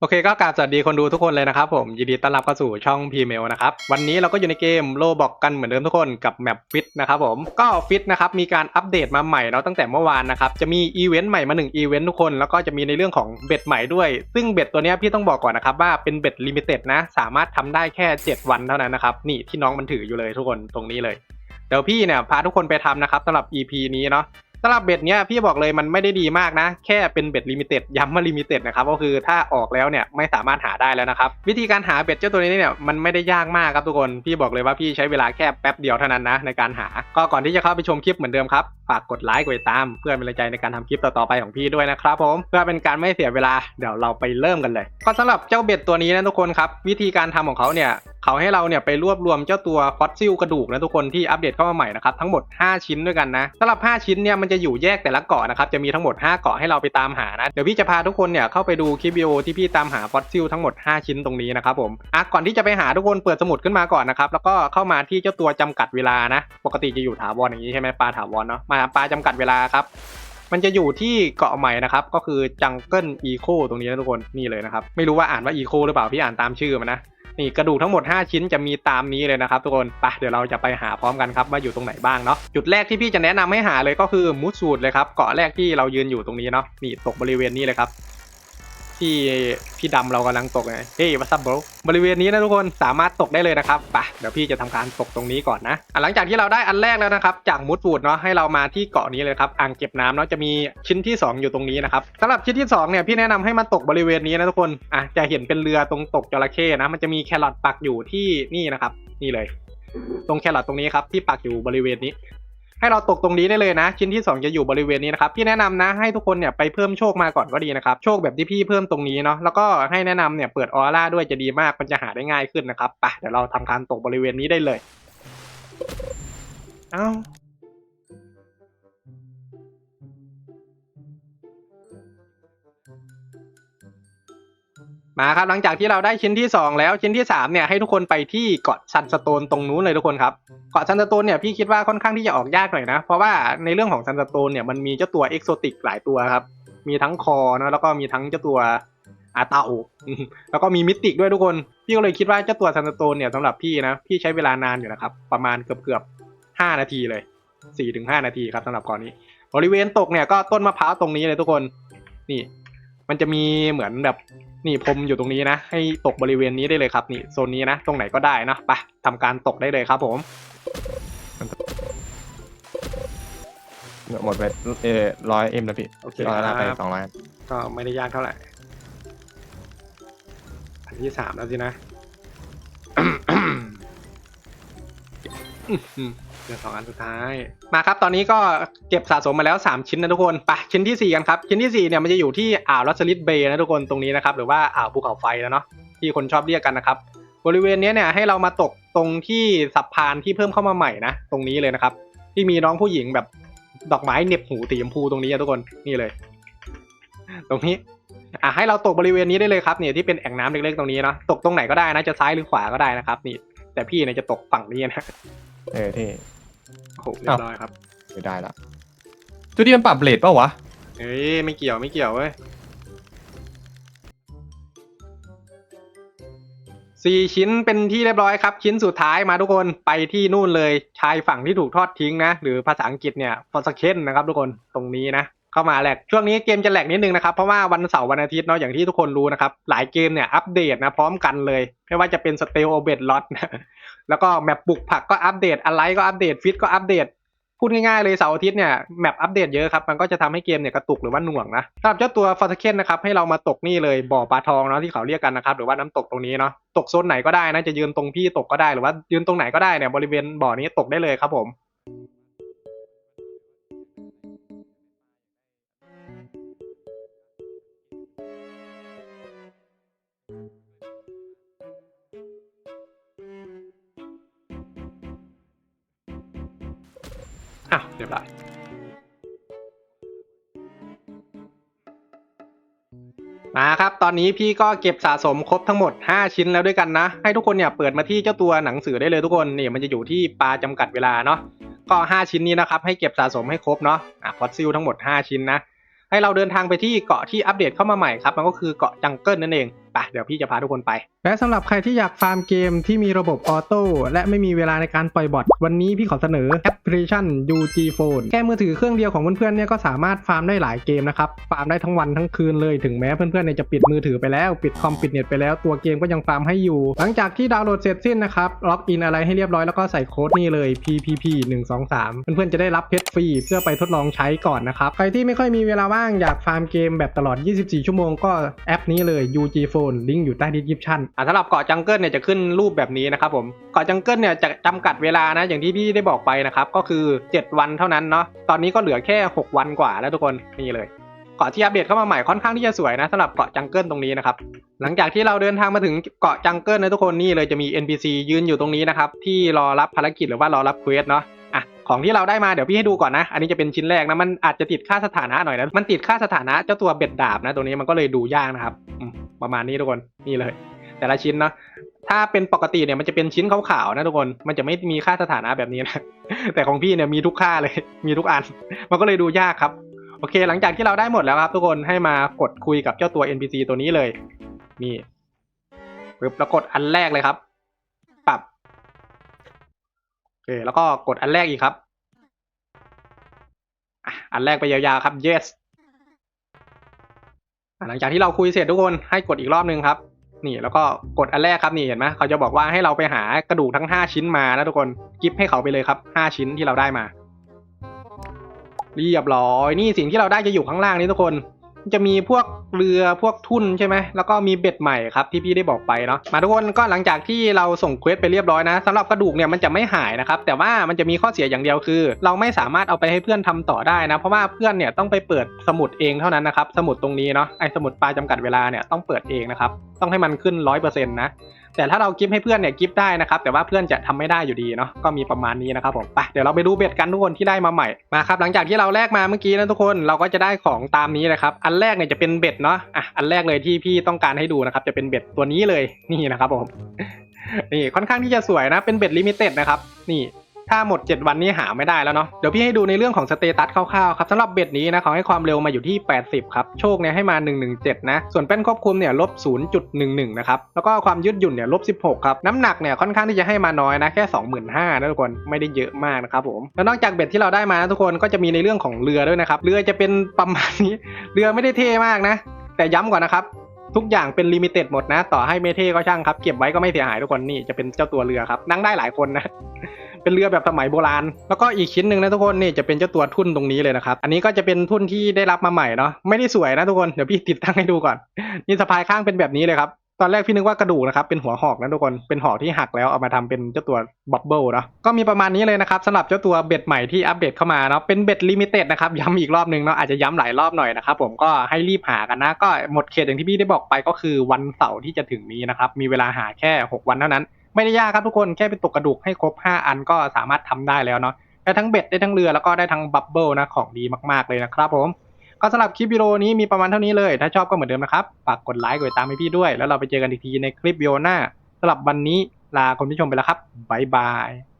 โอเคก็กราบสวัสดีคนดูทุกคนเลยนะครับผมยินดีต้อนรับเข้าสู่ช่องพีเมลนะครับวันนี้เราก็อยู่ในเกมโลบอกกันเหมือนเดิมทุกคนกับแมปฟิตนะครับผมก็ฟิตนะครับมีการอัปเดตมาใหม่เนาะตั้งแต่เมื่อวานนะครับจะมีอีเวนต์ใหม่มา1อีเวนต์ทุกคนแล้วก็จะมีในเรื่องของเบ็ดใหม่ด้วย ซึ่งเบ็ดตัวนี้พี่ต้องบอกก่อนนะครับว่าเป็นเบ็ดลิมิเต็ดนะสามารถทำได้แค่ 7 วันเท่านั้นนะครับนี่ที่น้องมันถืออยู่เลยทุกคนตรงนี้เลยเดี๋ยวพี่เนี่ยพาทุกคนไปทำนะครับสำหรับ EP นี้เนาะ สำหรับเบ็ดเนี้ยพี่บอกเลยมันไม่ได้ดีมากนะ แค่เป็นเบ็ดลิมิเต็ดย้ำว่าลิมิเต็ดนะครับก็คือถ้าออกแล้วเนี่ยไม่สามารถหาได้แล้วนะครับ วิธีการหาเบ็ดเจ้าตัวนี้เนี่ยมันไม่ได้ยากมากครับทุกคน พี่บอกเลยว่าพี่ใช้เวลาแค่แป๊บเดียวเท่านั้นนะในการหา ก็ก่อนที่จะเข้าไปชมคลิปเหมือนเดิมครับ ฝากกดไลค์กดติดตาม เพื่อเป็นกำลังใจในการทำคลิปต่อๆไปของพี่ด้วยนะครับผมเพื่อเป็นการไม่เสียเวลาเดี๋ยวเราไปเริ่มกันเลยก็สำหรับเจ้าเบ็ดตัวนี้นะทุกคนครับวิธีการทำของเขาเนี่ยเขาให้เราเนี่ยไปรวบรวมเจ้าตัวฟอสซิลกระดูกนะทุกคนที่อัปเดตเข้ามาใหม่นะครับทั้งหมด 5 ชิ้นด้วยกันนะสำหรับ 5 ชิ้นเนี่ยมันจะอยู่แยกแต่ละเกาะนะครับจะมีทั้งหมด 5 เกาะให้เราไปตามหานะเดี๋ยวพี่จะพาทุกคนเนี่ยเข้าไปดูคลิปวิดีโอที่พี่ตามหาฟอสซิลทั้งหมด 5 ชิ้นตรงนี้นะครับผมอะก่อนที่จะไปหาทุกคนเปิดสมุดขึ้นมาก่อนนะครับแล้วก็เข้ามาที่เจ้าตัวจำกัดเวลานะ ปกติจะอยู่ถาวรอย่างนี้ใช่ไหมปลาถาวรเนาะมาปลาจำกัดเวลาครับ มันจะอยู่ที่เกาะใหม่นะครับ ก็คือจังเกิลอีโคตรงนี้นะทุกคนนี่เลยนะครับ ไม่รู้ว่าอ่านว่าอีโคหรือเปล่าพี่อ่านตามชื่อมันนะนี่กระดูกทั้งหมด 5 ชิ้นจะมีตามนี้เลยนะครับทุกคนไปเดี๋ยวเราจะไปหาพร้อมกันครับว่าอยู่ตรงไหนบ้างเนาะจุดแรกที่พี่จะแนะนำให้หาเลยก็คือมูสสูดเลยครับเกาะแรกที่เรายืนอยู่ตรงนี้เนาะนี่ตกบริเวณนี้เลยครับ ที่พี่ดำเรากำลังตกไงเฮ้ยวัสับโบริเวณนี้นะทุกคนสามารถตกได้เลยนะครับไปเดี๋ยวพี่จะทำการตกตรงนี้ก่อนนะหลังจากที่เราได้อันแรกแล้วนะครับ จากมูสฟูดเนาะให้เรามาที่เกาะนี้เลยครับอ่างเก็บน้ำเนาะจะมีชิ้นที่ 2 อยู่ตรงนี้นะครับสำหรับชิ้นที่2เนี่ยพี่แนะนำให้มาตกบริเวณนี้นะทุกคนอะจะเห็นเป็นเรือตรงตกจระเข้นะมันจะมีแครอทปักอยู่ที่นี่นะครับ นี่เลย ตรงแครอทตรงนี้ครับที่ปักอยู่บริเวณนี้ ให้เราตกตรงนี้ได้เลยนะ ชิ้นที่ 2 จะอยู่บริเวณนี้นะครับพี่แนะนำนะให้ทุกคนเนี่ยไปเพิ่มโชคมาก่อนก็ดีนะครับโชคแบบที่พี่เพิ่มตรงนี้เนาะแล้วก็ให้แนะนำเนี่ยเปิดออร่าด้วยจะดีมากมันจะหาได้ง่ายขึ้นนะครับไปเดี๋ยวเราทำการตกบริเวณนี้ได้เลยเอ้ามาครับหลังจากที่เราได้ชิ้นที่ 2 แล้วชิ้นที่3เนี่ยให้ทุกคนไปที่เกาะซันสโตนตรงนู้นเลยทุกคนครับ กาะซันสโตนเนี่ยพี่คิดว่าค่อนข้างที่จะออกยากหน่อยนะ เพราะว่าในเรื่องของซันสโตนเนี่ยมันมีเจ้าตัวเอกโซติกหลายตัวครับ มีทั้งคอนะแล้วก็มีทั้งเจ้าตัวอาเตาแล้วก็มีมิติกด้วยทุกคน พี่ก็เลยคิดว่าเจ้าตัวซันสโตนเนี่ยสำหรับพี่นะ พี่ใช้เวลานานอยู่นะครับ ประมาณเกือบเกือบห้านาทีเลยสี่ถึงห้านาทีครับสำหรับเกาะนี้ บริเวณตกเนี่ยก็ต้นมะพร้าวตรงนี้เลยทุกคน นี่ มันจะมีเหมือนแบบนี่พรมอยู่ตรงนี้นะ ให้ตกบริเวณนี้ได้เลยครับนี่โซนนี้นะ ตรงไหนก็ได้นะไปทำการตกได้เลยครับผม หมดไปเออร้อยเอ็มแล้วพี่โอเคร้อยละไปครับ สองร้อยก็ไม่ได้ยากเท่าไหร่อันที่สามแล้วสินะ เดี๋ยวสองอันสุดท้าย มาครับ ตอนนี้ก็เก็บสะสมมาแล้ว 3 ชิ้นนะทุกคน ไปชิ้นที่ 4 กันครับ ชิ้นที่ 4 เนี่ยมันจะอยู่ที่อ่าวลัสลิดเบย์นะทุกคนตรงนี้นะครับ หรือว่าอ่าวภูเขาไฟนะเนาะที่คนชอบเรียกกันนะครับ บริเวณเนี้ยเนี่ยให้เรามาตก ตรงที่สะพานที่เพิ่มเข้ามาใหม่นะ ตรงนี้เลยนะครับ ที่มีน้องผู้หญิงแบบดอกไม้เหน็บหูสีชมพูตรงนี้อะทุกคนนี่เลย ตรงนี้อะให้เราตกบริเวณนี้ได้เลยครับเนี่ยที่เป็นแอ่งน้ำเล็กๆตรงนี้เนาะตกตรงไหนก็ได้นะจะซ้ายหรือขวาก็ได้นะครับนี่ แต่พี่เนี่ยจะตกฝั่งนี้นะเออที่โอ้โหเรียบร้อยครับไม่ได้ละตัวที่มันปรับเลทเปล่าวะเฮ้ยไม่เกี่ยวไม่เกี่ยวเว้ย สี่ชิ้นเป็นที่เรียบร้อยครับ ชิ้นสุดท้ายมาทุกคนไปที่นู่นเลยชายฝั่งที่ถูกทอดทิ้งนะ หรือภาษาอังกฤษเนี่ยฟอสเคนนะครับทุกคนตรงนี้นะเข้ามาแหลกช่วงนี้เกมจะแหลกนิดนึงนะครับ เพราะว่าวันเสาร์วันอาทิตย์เนาะอย่างที่ทุกคนรู้นะครับ หลายเกมเนี่ยอัปเดตนะพร้อมกันเลย ไม่ว่าจะเป็นสเตลโอเบดล็อตแล้วก็แมปบุกผักก็อัปเดตอะไรก็อัปเดตฟิตก็อัปเดต พูดง่ายๆเลยเสาร์อาทิตย์เนี่ยแมปอัปเดตเยอะครับ มันก็จะทำให้เกมเนี่ยกระตุกหรือว่าหน่วงนะสำหรับเจ้าตัวฟอร์เคนนะครับให้เรามาตกนี่เลยบ่อปลาทองเนาะที่เขาเรียกกันนะครับหรือว่าน้ำตกตรงนี้เนาะตกโซนไหนก็ได้นะจะยืนตรงพี่ตกก็ได้หรือว่ายืนตรงไหนก็ได้เนี่ยบริเวณบ่อนี้ตกได้เลยครับผม อ้าวเรียบร้อยมาครับ ตอนนี้พี่ก็เก็บสะสมครบทั้งหมด 5 ชิ้นแล้วด้วยกันนะ ให้ทุกคนเนี่ยเปิดมาที่เจ้าตัวหนังสือได้เลยทุกคน นี่มันจะอยู่ที่ปลาจำกัดเวลาเนาะ ก็ 5 ชิ้นนี้นะครับ ให้เก็บสะสมให้ครบเนาะ อะฟอสซิลทั้งหมด 5 ชิ้นนะ ให้เราเดินทางไปที่เกาะที่อัปเดตเข้ามาใหม่ครับ มันก็คือเกาะจังเกิลนั่นเอง ปไปเดี๋ยวพี่จะพาทุกคนไป และสำหรับใครที่อยากฟาร์มเกมที่มีระบบออโต้และไม่มีเวลาในการปล่อยบอทวันนี้พี่ขอเสนอแอปพลิเคชัน UG Phone แค่มือถือเครื่องเดียวของเพื่อนๆเนี่ยก็สามารถฟาร์มได้หลายเกมนะครับฟาร์มได้ทั้งวันทั้งคืนเลยถึงแม้เพื่อนๆเนี่ยจะปิดมือถือไปแล้วปิดคอมปิดเน็ตไปแล้วตัวเกมก็ยังฟาร์มให้อยู่ หลังจากที่ดาวน์โหลดเสร็จสิ้นนะครับล็อกอินอะไรให้เรียบร้อยแล้วก็ใส่โค้ดนี่เลย PPP 1 2 3เพื่อนๆจะได้รับเพชรฟรีเพื่อไปทดลองใช้ก่อนนะครับใครที่ไม่ค่อยมีเวลาว่างอยากฟาร์มเกมแบบตลอด 24 ชั่วโมงก็แอปนี้เลย UG Phone ลิงก์อยู่ใต้ดีสคริปชั่นอะสำหรับเกาะจังเกิลเนี่ยจะขึ้นรูปแบบนี้นะครับผมเกาะจังเกิลเนี่ยจะจำกัดเวลานะอย่างที่พี่ได้บอกไปนะครับก็คือ 7 วันเท่านั้นเนาะตอนนี้ก็เหลือแค่ 6 วันกว่าแล้วทุกคนนี่เลยเกาะที่อัปเดตเข้ามาใหม่ค่อนข้างที่จะสวยนะสำหรับเกาะจังเกิลตรงนี้นะครับหลังจากที่เราเดินทางมาถึงเกาะจังเกิลนะทุกคนนี่เลยจะมี NPC ยืนอยู่ตรงนี้นะครับที่รอรับภารกิจหรือว่ารอรับเควสเนาะอะของที่เราได้มาเดี๋ยวพี่ให้ดูก่อนนะ อันนี้จะเป็นชิ้นแรกนะมันอาจจะติดค่าสถานะหน่อยนะมันติดค่าสถานะเจ้าตัวเบ็ดดาบนะตัวนี้มันก็เลยดูยากนะครับ ประมาณนี้ทุกคนนี่เลย แต่ละชิ้นเนาะถ้าเป็นปกติเนี่ยมันจะเป็นชิ้นขาวๆนะทุกคน มันจะไม่มีค่าสถานะแบบนี้นะ แต่ของพี่เนี่ยมีทุกค่าเลย มีทุกอัน มันก็เลยดูยากครับ โอเค หลังจากที่เราได้หมดแล้วครับ ทุกคน ให้มากดคุยกับเจ้าตัว NPC ตัวนี้เลย นี่ปึ๊บแล้วกดอันแรกเลยครับ ปรับ โอเค แล้วก็กดอันแรกอีกครับอะอันแรกไปยาวๆครับ yes หลังจากที่เราคุยเสร็จทุกคนให้กดอีกรอบนึงครับ นี่แล้วก็กดอันแรกครับนี่เห็นไหมเขาจะบอกว่าให้เราไปหากระดูกทั้ง 5 ชิ้นมานะทุกคนกิฟให้เขาไปเลยครับ 5 ชิ้นที่เราได้มาเรียบร้อยนี่สิ่งที่เราได้จะอยู่ข้างล่างนี้ทุกคน จะมีพวกเรือพวกทุ่นใช่ไหมแล้วก็มีเบ็ดใหม่ครับที่พี่ได้บอกไปเนาะมาทุกคนก็หลังจากที่เราส่งเควสไปเรียบร้อยนะสำหรับกระดูกเนี่ยมันจะไม่หายนะครับแต่ว่ามันจะมีข้อเสียอย่างเดียวคือ เราไม่สามารถเอาไปให้เพื่อนทำต่อได้นะเพราะว่าเพื่อนเนี่ยต้องไปเปิดสมุดเองเท่านั้นนะครับสมุดตรงนี้เนาะไอสมุดปลายจำกัดเวลาเนี่ยต้องเปิดเองนะครับต้องให้มันขึ้นร้อยเปอร์เซ็นต์นะ แต่ถ้าเรากิฟให้เพื่อนเนี่ยกิฟได้นะครับ แต่ว่าเพื่อนจะทำไม่ได้อยู่ดีเนาะ ก็มีประมาณนี้นะครับผมไปเดี๋ยวเราไปดูเบ็ดกันทุกคนที่ได้มาใหม่ มาครับ หลังจากที่เราแลกมาเมื่อกี้นะทุกคน เราก็จะได้ของตามนี้เลยครับ อันแรกเนี่ยจะเป็นเบ็ดเนาะ อะ อันแรกเลยที่พี่ต้องการให้ดูนะครับ จะเป็นเบ็ดตัวนี้เลย นี่นะครับผม นี่ค่อนข้างที่จะสวยนะ เป็นเบ็ดลิมิเต็ดนะครับ นี่ ถ้าหมด 7 วันนี้หาไม่ได้แล้วเนาะเดี๋ยวพี่ให้ดูในเรื่องของสเตตัสคร่าวๆครับสำหรับเบ็ดนี้นะเขาให้ความเร็วมาอยู่ที่ 80 ครับ โชคเนี่ยให้มา 117 นะ ส่วนแป้นควบคุมเนี่ยลบ 0.11 นะครับ แล้วก็ความยืดหยุ่นเนี่ยลบ 16 ครับ น้ำหนักเนี่ยค่อนข้างที่จะให้มาน้อยนะแค่ 25,000นะทุกคนไม่ได้เยอะมากนะครับผมแล้วนอกจากเบ็ดที่เราได้มานะทุกคนก็จะมีในเรื่องของเรือด้วยนะครับเรือจะเป็นประมาณนี้เรือไม่ได้เท่มากนะ แต่ย้ำก่อนนะครับทุกอย่างเป็นลิมิเต็ดหมดนะ ต่อให้เมเท่ก็ช่างครับ เก็บไว้ก็ไม่เสียหายทุกคนนี่จะเป็นเจ้าตัวเรือครับ นั่งได้หลายคนนะ เป็นเรือแบบสมัยโบราณ แล้วก็อีกชิ้นหนึ่งนะทุกคนนี่จะเป็นเจ้าตัวทุ่นตรงนี้เลยนะครับ อันนี้ก็จะเป็นทุ่นที่ได้รับมาใหม่เนาะไม่ได้สวยนะทุกคนเดี๋ยวพี่ติดตั้งให้ดูก่อนนี่สะพายข้างเป็นแบบนี้เลยครับตอนแรกพี่นึกว่ากระดูกนะครับเป็นหัวหอกนะทุกคนเป็นหอกที่หักแล้วเอามาทำเป็นเจ้าตัวบับเบิลเนาะก็มีประมาณนี้เลยนะครับสำหรับเจ้าตัวเบ็ดใหม่ที่อัปเดตเข้ามาเนาะเป็นเบ็ดลิมิเต็ดนะครับย้ำอีกรอบนึงเนาะอาจจะย้ำหลายรอบหน่อยนะครับผมก็ให้รีบหากันนะ ก็หมดเขตอย่างที่พี่ได้บอกไปก็คือวันเสาร์ที่จะถึงนี้นะครับมีเวลาหาแค่ 6 วันเท่านั้น ไม่ได้ยากครับทุกคนแค่ไปตกกระดูกให้ครบ 5 อันก็สามารถทำได้แล้วเนาะได้ทั้งเบ็ดได้ทั้งเรือแล้วก็ได้ทั้งบับเบิลนะของดีมากๆเลยนะครับผมก็สำหรับคลิปวิดีโอนี้มีประมาณเท่านี้เลย ถ้าชอบก็เหมือนเดิมนะครับฝากกดไลค์กดติดตามให้พี่ด้วย แล้วเราไปเจอกันอีกทีในคลิปวิดีโอหน้าสำหรับวันนี้ลาคุณผู้ชมไปแล้วครับบ๊ายบาย